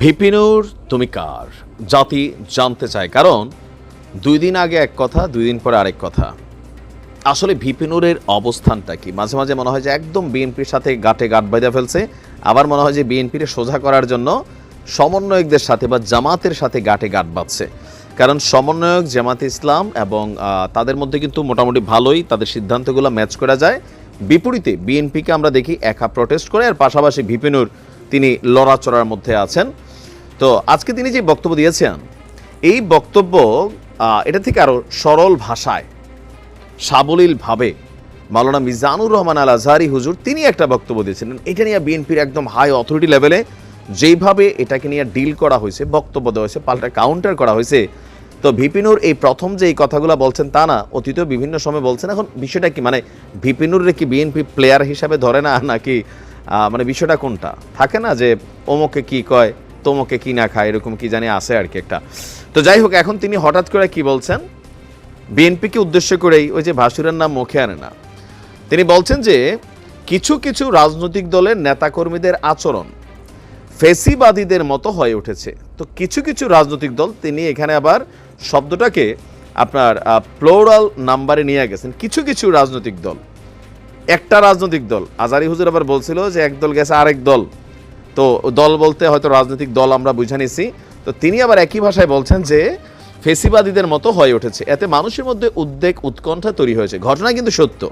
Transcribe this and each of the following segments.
ভিপিনুর তুমি কার? জাতি জানতে চায়, কারণ দুই দিন আগে এক কথা, দুই দিন পরে আরেক কথা। আসলে ভিপিনুরের অবস্থানটা কি? মাঝে মাঝে মনে হয় যে একদম বিএনপির সাথে গাঁটে গাঁট বাঁধা ফেলছে। আবার মনে হয় যে বিএনপির সোজা করার জন্য সমন্বয়কদের সাথে বা জামাতের সাথে গাঁটে গাঁট বাঁধছে। কারণ সমন্বয়ক জামাত ইসলাম এবং তাদের মধ্যে কিন্তু মোটামুটি ভালোই তাদের সিদ্ধান্তগুলো ম্যাচ করা যায়। বিপরীতে বিএনপিকে আমরা দেখি একা প্রটেস্ট করে, আর পাশাপাশি ভিপিনুর তিনি লড়াচড়ার মধ্যে আছেন। তো আজকে তিনি যে বক্তব্য দিয়েছেন, এই বক্তব্য এটা থেকে আরও সরল ভাষায়, সাবলীলভাবে মাওলানা মিজানুর রহমান আল আজহারি হুজুর তিনি একটা বক্তব্য দিয়েছিলেন। এটা নিয়ে বিএনপির একদম হাই অথরিটি লেভেলে যেইভাবে এটাকে নিয়ে ডিল করা হয়েছে, বক্তব্য দেওয়া হয়েছে, পাল্টা কাউন্টার করা হয়েছে। তো ভিপিনুর এই প্রথম যে এই কথাগুলো বলছেন তা না, অতীতেও বিভিন্ন সময় বলছেন, এখন বিষয়টা কি মানে ভিপিনুরে কি বিএনপি প্লেয়ার হিসাবে ধরে না, নাকি মানে বিষয়টা কোনটা? থাকে না যে অমুকে কি কয়, তোমকে কি না খায়, এরকম কি জানি আছে আর কি একটা। তো যাই হোক, এখন তিনি হঠাৎ করে কি বলছেন? বিএনপিকে উদ্দেশ্য করেই ওই যে ভাসুরের নাম মুখে আনে না। তিনি বলছেন যে, কিছু কিছু রাজনৈতিক দলের নেতাকর্মীদের আচরণ ফেসিবাদীদের মতো হয়ে উঠেছে। তো কিছু কিছু রাজনৈতিক দল তিনি এখানে আবার শব্দটাকে আপনার প্লোরাল নাম্বারে নিয়ে গেছেন। কিছু কিছু রাজনৈতিক দল। একটা রাজনৈতিক দল। আজারি হুজুর আবার বলছিল যে এক দল গেছে আরেক দল। তো দল বলতে হয়তো রাজনৈতিক দল আমরা বুঝে নিছি। তো তিনি আবার একই ভাষায় বলছেন যে ফেসিবাদীদের মতো হয়ে উঠেছে। এতে মানুষের মধ্যে উদ্বেগ, উৎকণ্ঠা তৈরি হয়েছে। ঘটনা কিন্তু সত্য।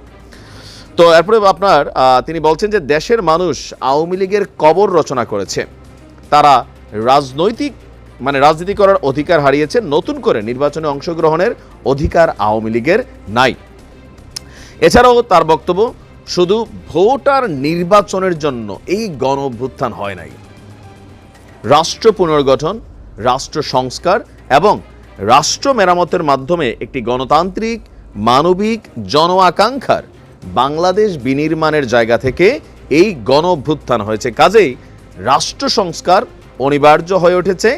তো এরপরে আপনার তিনি বলছেন যে দেশের মানুষ আওয়ামী লীগের কবর রচনা করেছে। তারা রাজনৈতিক মানে রাজনীতি করার অধিকার হারিয়েছে। নতুন করে নির্বাচনে অংশগ্রহণের অধিকার আওয়ামী লীগের নাই। এছাড়াও তার বক্তব্য, শুধু ভোটার নির্বাচনের জন্য এই গণ অভ্যুত্থান হয় নাই। রাষ্ট্র পুনর্গঠন, রাষ্ট্র সংস্কার এবং রাষ্ট্র মেরামতের মাধ্যমে একটি গণতান্ত্রিক, মানবিক জন আকাঙ্ক্ষার বাংলাদেশ বিনির্মাণের জায়গা থেকে এই গণ অভ্যুত্থান হয়েছে। কাজেই রাষ্ট্র সংস্কার অনিবার্য হয়ে উঠেছে।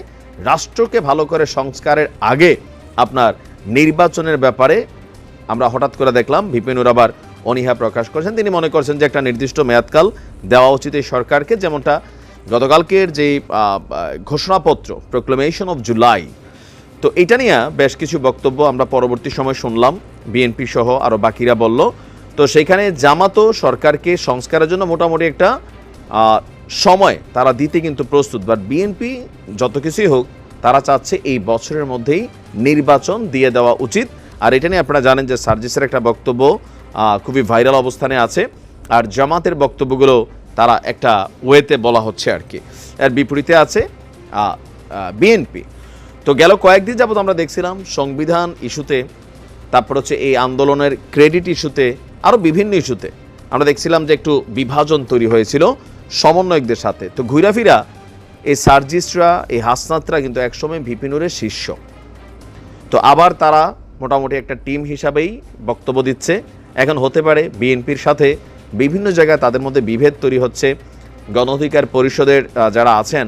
রাষ্ট্রকে ভালো করে সংস্কারের আগে আপনার নির্বাচনের ব্যাপারে আমরা হঠাৎ করে দেখলাম ভিপিনুর আবার অনীহা প্রকাশ করেছেন। তিনি মনে করছেন যে একটা নির্দিষ্ট মেয়াদকাল দেওয়া উচিত এই সরকারকে, যেমনটা গতকালকের যে ঘোষণাপত্র প্রোক্লেমেশন অফ জুলাই তো এটা নিয়ে বেশ কিছু বক্তব্য আমরা পরবর্তী সময় শুনলাম। বিএনপি সহ আরও বাকিরা বলল। তো সেইখানে জামাতো সরকারকে সংস্কারের জন্য মোটামুটি একটা সময় তারা দিতে কিন্তু প্রস্তুত। বাট বিএনপি যত কিছুই হোক, তারা চাচ্ছে এই বছরের মধ্যেই নির্বাচন দিয়ে দেওয়া উচিত। আর এটা নিয়ে আপনারা জানেন যে সার্জিসের একটা বক্তব্য খুবই ভাইরাল অবস্থানে আছে। আর জামাতের বক্তব্যগুলো তারা একটা ওয়েতে বলা হচ্ছে আর কি। এর বিপরীতে আছে বিএনপি। তো গেল কয়েকদিন যাবত আমরা দেখছিলাম সংবিধান ইস্যুতে, তারপর হচ্ছে এই আন্দোলনের ক্রেডিট ইস্যুতে আরও বিভিন্ন ইস্যুতে আমরা দেখছিলাম যে একটু বিভাজন তৈরি হয়েছিল সমন্বয়কদের সাথে। তো ঘুরাফিরা, এই সার্জিস্টরা এই হাসনাতরা কিন্তু একসময় ভিপিনুরের শিষ্য। তো আবার তারা মোটামুটি একটা টিম হিসাবেই বক্তব্য দিচ্ছে। এখন হতে পারে বিএনপির সাথে বিভিন্ন জায়গায় তাদের মধ্যে বিভেদ তৈরি হচ্ছে। গণ অধিকার পরিষদের যারা আছেন,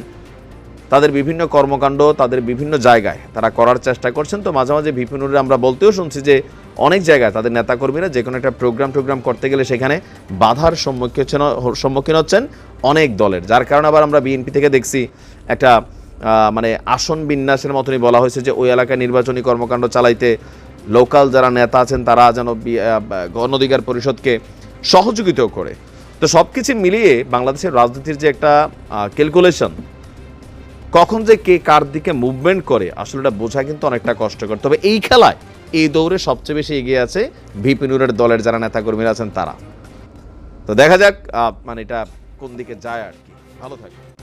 তাদের বিভিন্ন কর্মকাণ্ড, তাদের বিভিন্ন জায়গায় তারা করার চেষ্টা করছেন। তো মাঝে মাঝে বিপিনুরে আমরা বলতেও শুনছি যে অনেক জায়গায় তাদের নেতাকর্মীরা যে কোনো একটা প্রোগ্রাম টোগ্রাম করতে গেলে সেখানে বাধার সম্মুখীন সম্মুখীন হচ্ছেন অনেক দলের। যার কারণে আবার আমরা বিএনপি থেকে দেখছি একটা মানে আসন বিন্যাসের মতনই বলা হয়েছে যে ওই এলাকায় নির্বাচনী কর্মকাণ্ড চালাইতে লোকাল যারা নেতা আছেন, তারা যেন গণ অধিকার পরিষদকে সহযোগিতাও করে। তো সব কিছু মিলিয়ে বাংলাদেশের রাজনীতির যে একটা ক্যালকুলেশন কখন যে কে কার দিকে মুভমেন্ট করে, আসলে এটা বোঝা কিন্তু অনেকটা কষ্টকর। তবে এই খেলায় এই দৌড়ে সবচেয়ে বেশি এগিয়ে আছে ভিপিনুরের দলের যারা নেতাকর্মীরা আছেন, তারা। তো দেখা যাক মানে এটা কোন দিকে যায় আর কি। ভালো থাকবে